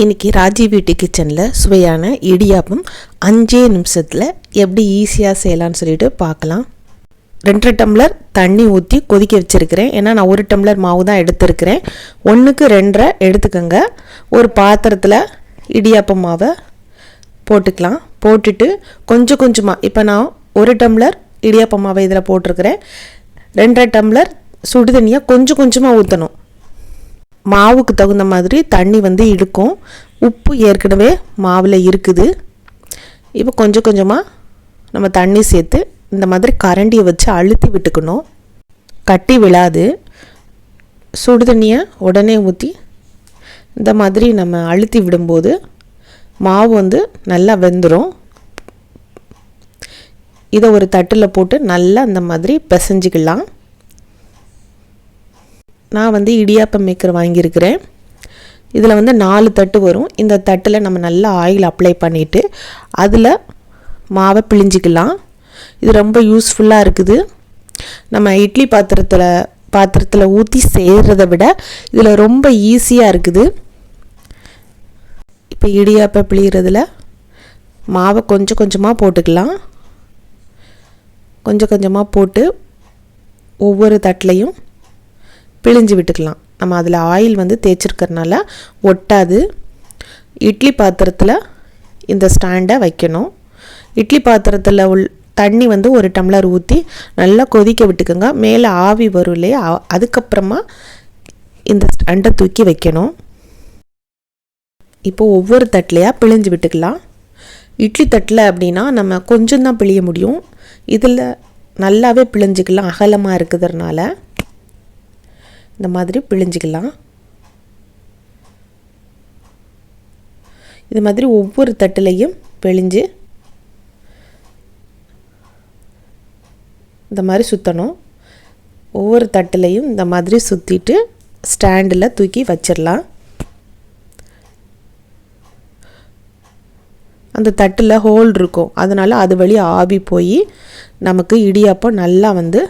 இன்றைக்கி ராஜி வீட்டு கிச்சனில் சுவையான இடியாப்பம் அஞ்சே நிமிஷத்தில் எப்படி ஈஸியாக செய்யலாம்னு சொல்லிட்டு பார்க்கலாம். ரெண்டரை டம்ளர் தண்ணி ஊற்றி கொதிக்க வச்சுருக்கிறேன். ஏன்னா நான் ஒரு டம்ளர் மாவு தான் எடுத்திருக்கிறேன். ஒன்றுக்கு ரெண்டரை எடுத்துக்கோங்க. ஒரு பாத்திரத்தில் இடியாப்பம் மாவை போட்டுக்கலாம். போட்டுட்டு கொஞ்சம் கொஞ்சமாக இப்போ நான் ஒரு டம்ளர் இடியாப்பம் மாவை இதில் போட்டிருக்கிறேன். ரெண்டரை டம்ளர் சுடு தண்ணியாக கொஞ்சம் கொஞ்சமாக ஊற்றணும் மாவுக்கு தகுந்த மாதிரி தண்ணி வந்து இழுக்கும். உப்பு ஏற்கனவே மாவில் இருக்குது. இப்போ கொஞ்சம் கொஞ்சமாக நம்ம தண்ணி சேர்த்து இந்த மாதிரி கரண்டியை வச்சு அழுத்தி விட்டுக்கணும். கட்டி விழாது. சுடு தண்ணியை உடனே ஊற்றி இந்த மாதிரி நம்ம அழுத்தி விடும்போது மாவு வந்து நல்லா வெந்துடும் இதை ஒரு தட்டில் போட்டு நல்லா இந்த மாதிரி பிசைஞ்சிக்கலாம். நான் வந்து இடியாப்பம் மேக்கர் வாங்கியிருக்கிறேன். இதில் வந்து நாலு தட்டு வரும். இந்த தட்டில் நம்ம நல்லா ஆயில் அப்ளை பண்ணிவிட்டு அதில் மாவை பிழிஞ்சிக்கலாம். இது ரொம்ப யூஸ்ஃபுல்லாக இருக்குது. நம்ம இட்லி பாத்திரத்தில் பாத்திரத்தில் ஊற்றி செய்கிறத விட இதில் ரொம்ப ஈஸியாக இருக்குது. இப்போ இடியாப்பம் பிழிகிறதுல மாவை கொஞ்சம் கொஞ்சமாக போட்டுக்கலாம். கொஞ்சம் கொஞ்சமாக போட்டு ஒவ்வொரு தட்டிலையும் பிழிஞ்சு விட்டுக்கலாம். நம்ம அதில் ஆயில் வந்து தேய்ச்சிருக்கறனால ஒட்டாது. இட்லி பாத்திரத்தில் இந்த ஸ்டாண்டை வைக்கணும். இட்லி பாத்திரத்தில் உள் தண்ணி வந்து ஒரு டம்ளர் ஊற்றி நல்லா கொதிக்க விட்டுக்கோங்க. மேலே ஆவி வரும் இல்லையா? அதுக்கப்புறமா இந்த ஸ்டாண்டை தூக்கி வைக்கணும். இப்போ ஒவ்வொரு தட்டிலையாக பிழிஞ்சு விட்டுக்கலாம். இட்லி தட்டில் அப்படின்னா நம்ம கொஞ்சம் தான் பிழிய முடியும். இதில் நல்லாவே பிழிஞ்சிக்கலாம். அகலமாக இருக்கிறதுனால. இந்த மாதிரி பிழிஞ்சிக்கலாம். இது மாதிரி ஒவ்வொரு தட்டுலையும் பிழிஞ்சு இந்த மாதிரி சுற்றணும் ஒவ்வொரு தட்டுலையும் இந்த மாதிரி சுற்றிட்டு ஸ்டாண்டில் தூக்கி வச்சிடலாம் அந்த தட்டில் ஹோல் இருக்கும். அதனால் அது வழி ஆவி போய் நமக்கு இடியாப்பம் நல்லா வந்து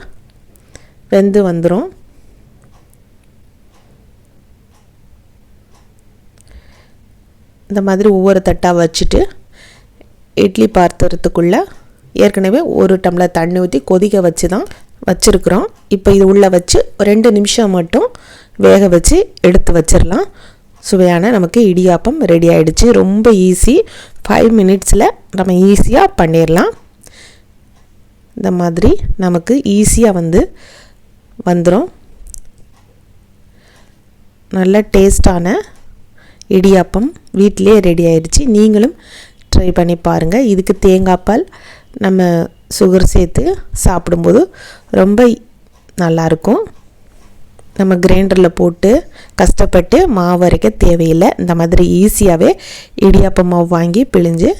வெந்து வந்துடும் இந்த மாதிரி ஒவ்வொரு தட்டாக வச்சுட்டு இட்லி பாத்திரத்துக்குள்ளே ஏற்கனவே ஒரு டம்ளர் தண்ணி ஊற்றி கொதிக்க வச்சு தான் வச்சுருக்குறோம். இப்போ இது உள்ளே வச்சு ரெண்டு நிமிஷம் மட்டும் வேக வச்சு எடுத்து வச்சிடலாம். சுவையான நமக்கு இடியாப்பம் ரெடி ஆகிடுச்சு ரொம்ப ஈஸி ஃபைவ் மினிட்ஸில் நம்ம ஈஸியாக பண்ணிடலாம். இந்த மாதிரி நமக்கு ஈஸியாக வந்து வந்துடும் நல்ல டேஸ்டான இடியாப்பம். வீட்டிலே ரெடி ஆயிடுச்சு நீங்களும் ட்ரை பண்ணி பாருங்கள் இதுக்கு தேங்காய் பால் நம்ம சுகர் சேர்த்து சாப்பிடும்போது ரொம்ப நல்லாயிருக்கும். நம்ம கிரைண்டரில் போட்டு கஷ்டப்பட்டு மாவு வரைக்க தேவையில்லை. இந்த மாதிரி ஈஸியாகவே இடியாப்பம் மாவு வாங்கி பிழிஞ்சு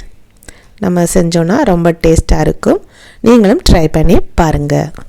நம்ம செஞ்சோன்னா ரொம்ப டேஸ்ட்டாக இருக்கும். நீங்களும் ட்ரை பண்ணி பாருங்கள்